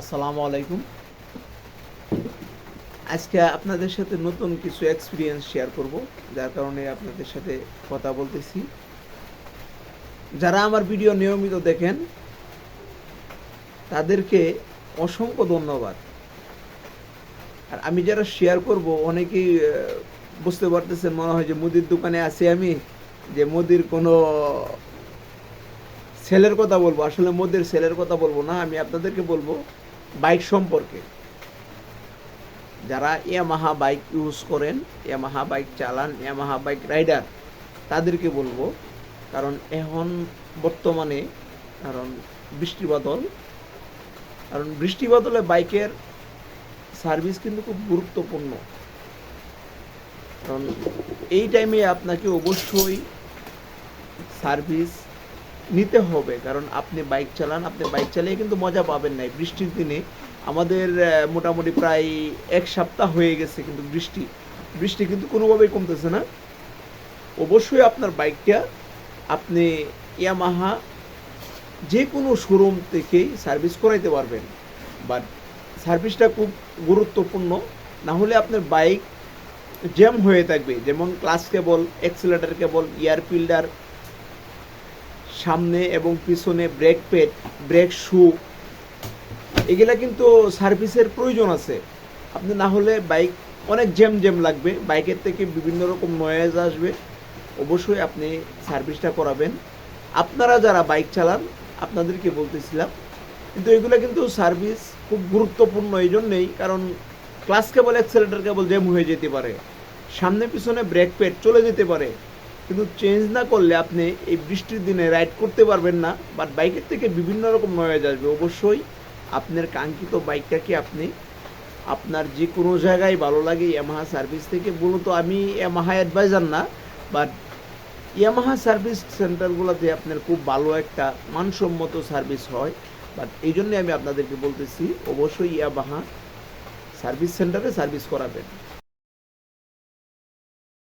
আসসালামু আলাইকুম। আজকে আপনাদের সাথে নতুন কিছু এক্সপিরিয়েন্স শেয়ার করব, যার কারণে আপনাদের সাথে কথা বলতেছি। যারা আমার ভিডিও নিয়মিত দেখেন, তাদেরকে অসংখ্য ধন্যবাদ। আর আমি যারা শেয়ার করব, অনেকেই বুঝতে পারতেছেন, মনে হয় যে মুদির দোকানে আছি আমি, যে মুদির কোনো সেলের কথা বলব। আসলে মোদের সেলের কথা বলব না, আমি আপনাদেরকে বলব বাইক সম্পর্কে। যারা ইয়ামাহা বাইক ইউজ করেন ইয়ামাহা বাইক চালান ইয়ামাহা বাইক রাইডার, তাদেরকে বলব, কারণ এখন বর্তমানে, কারণ বৃষ্টি বাদল, কারণ বৃষ্টি বাদলে বাইকের সার্ভিস কিন্তু খুব গুরুত্বপূর্ণ। কারণ এই টাইমে আপনাকে অবশ্যই সার্ভিস নিতে হবে, কারণ আপনি বাইক চালান, আপনি বাইক চালিয়ে কিন্তু মজা পাবেন না বৃষ্টির দিনে আমাদের মোটামুটি প্রায় এক সপ্তাহ হয়ে গেছে কিন্তু বৃষ্টি। বৃষ্টি কিন্তু কোনোভাবেই কমতেছে না। অবশ্যই আপনার বাইকটা আপনি ইয়ামাহা যে কোনো শোরুম থেকেই সার্ভিস করাইতে পারবেন। বাট সার্ভিসটা খুব গুরুত্বপূর্ণ, না হলে আপনার বাইক জ্যাম হয়ে থাকবে। যেমন clutch cable accelerator cable air filter সামনে এবং পিছনে ব্রেক পেড, ব্রেক শু, এগুলা কিন্তু সার্ভিসের প্রয়োজন আছে। আপনি না হলে বাইক অনেক জ্যাম জ্যাম লাগবে, বাইকের থেকে বিভিন্ন রকম নয়েজ আসবে। অবশ্যই আপনি সার্ভিসটা করাবেন। আপনারা যারা বাইক চালান, আপনাদেরকে বলতেছিলাম, কিন্তু এগুলো কিন্তু সার্ভিস খুব গুরুত্বপূর্ণ এই জন্যেই কারণ clutch cable accelerator cable jam হয়ে যেতে পারে। সামনে পিছনে ব্রেক পেড চলে যেতে পারে। কিন্তু চেঞ্জ না করলে আপনি এই বৃষ্টির দিনে রাইড করতে পারবেন না বাট বাইকের থেকে বিভিন্ন রকম নয়েজ আসবে। অবশ্যই আপনার কাঙ্ক্ষিত বাইকটাকে আপনি আপনার যে কোনো জায়গায় ভালো লাগে ইয়ামাহা সার্ভিস থেকে মূলত আমি ইয়ামাহা অ্যাডভাইজার না বাট ইয়ামাহা সার্ভিস সেন্টারগুলোতে আপনার খুব ভালো একটা মানসম্মত সার্ভিস হয়। বাট এই জন্যে আমি আপনাদেরকে বলতেছি, অবশ্যই ইয়ামাহা সার্ভিস সেন্টারে সার্ভিস করাবেন।